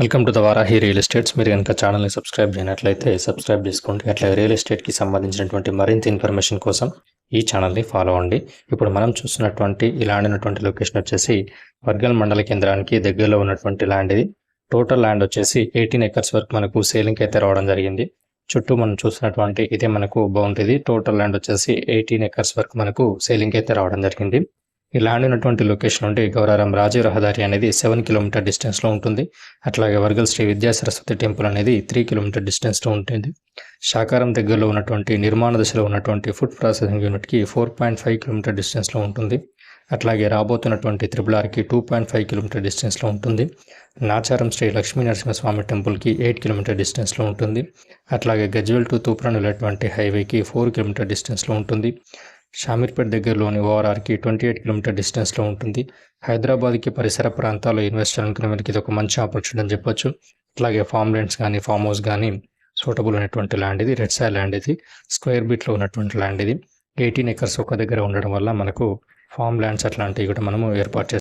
Welcome to the Varahi real estates మీరు కనుక ఛానల్ని సబ్స్క్రైబ్ చేయనట్లయితే సబ్స్క్రైబ్ చేసుకోండి. అట్లా రియల్ ఎస్టేట్కి సంబంధించినటువంటి మరింత ఇన్ఫర్మేషన్ కోసం ఈ ఛానల్ని ఫాలో అవ్వండి. ఇప్పుడు మనం చూస్తున్నటువంటి ఈ ల్యాండ్ ఉన్నటువంటి లొకేషన్ వచ్చేసి వర్గల్ మండల కేంద్రానికి దగ్గరలో ఉన్నటువంటి ల్యాండ్ ఇది. టోటల్ ల్యాండ్ వచ్చేసి ఎయిటీన్ ఎకర్స్ వరకు మనకు సేలింగ్ అయితే రావడం జరిగింది. చుట్టూ మనం చూసినటువంటి ఇదే మనకు బాగుంటుంది టోటల్ ల్యాండ్ వచ్చేసి ఎయిటీన్ ఎకర్స్ వరకు మనకు సేలింగ్ అయితే రావడం జరిగింది. ఈ ల్యాండ్ ఉన్నటువంటి లొకేషన్ నుండి గౌరారం రాజీవ్ రహదారి అనేది సెవెన్ కిలోమీటర్ డిస్టెన్స్లో ఉంటుంది. అట్లాగే వర్గల్ శ్రీ విద్యా సరస్వతి టెంపుల్ అనేది త్రీ కిలోమీటర్ డిస్టెన్స్లో ఉంటుంది. శాకారం దగ్గరలో ఉన్నటువంటి నిర్మాణ దశలో ఉన్నటువంటి ఫుడ్ ప్రాసెసింగ్ యూనిట్కి ఫోర్ పాయింట్ ఫైవ్ కిలోమీటర్ డిస్టెన్స్లో ఉంటుంది. అట్లాగే రాబోతున్నటువంటి త్రిబుల్ ఆర్కి టూ పాయింట్ ఫైవ్ కిలోమీటర్ డిస్టెన్స్లో ఉంటుంది. నాచారం శ్రీ లక్ష్మీ నరసింహస్వామి టెంపుల్కి ఎయిట్ కిలోమీటర్ డిస్టెన్స్లో ఉంటుంది. అట్లాగే గజ్వెల్ టు తూప్రాన్ వెళ్ళేటువంటి హైవేకి ఫోర్ కిలోమీటర్ డిస్టెన్స్లో ఉంటుంది. షామీర్పేట్ దగ్గరలోని ఓఆర్ఆర్కి ట్వంటీ ఎయిట్ కిలోమీటర్ డిస్టెన్స్లో ఉంటుంది. హైదరాబాద్కి పరిసర ప్రాంతాల్లో ఇన్వెస్ట్ చేయాలనుకునే వాళ్ళకి ఇది ఒక మంచి ఆపర్చునిటీ అని చెప్పొచ్చు. అట్లాగే ఫామ్ ల్యాండ్స్ కానీ ఫామ్ హౌస్ కానీ సూటబుల్ అయినటువంటి ల్యాండ్ ఇది. రెడ్ సైడ్ ల్యాండ్ ఇది. స్క్వేర్ బీట్లో ఉన్నటువంటి ల్యాండ్ ఇది. ఎయిటీన్ ఎకర్స్ ఒక దగ్గర ఉండడం వల్ల మనకు ఫామ్ ల్యాండ్స్ అట్లాంటివి కూడా మనము ఏర్పాటు చేస్తాం.